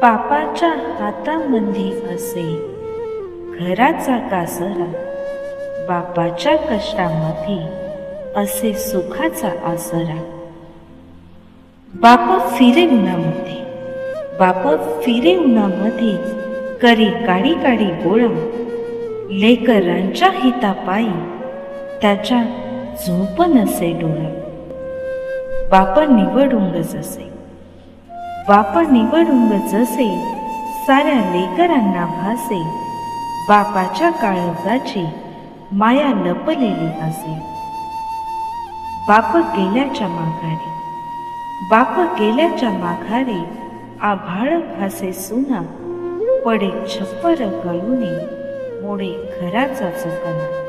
बापाच्या हातामध्ये असे घराचा कासरा बापाच्या कष्टामध्ये असे सुखाचा आसरा. बाप फिरे उन्हामध्ये बाप फिरे उन्हामध्ये करी काडी काडी गोळा लेकरांच्या हितापायी त्याच्या झोप नसे डोळा. बाप निवडुंग जसे. बाप निवडुंग जसे साऱ्या लेकरांना भासे. बापाच्या काळजाची माया लपलेली असे. बाप गेल्याच्या माघारी बाप गेल्याच्या माघारी आभाळ भासे सुना पडे छप्पर गळूने मोडे घराचा चकना.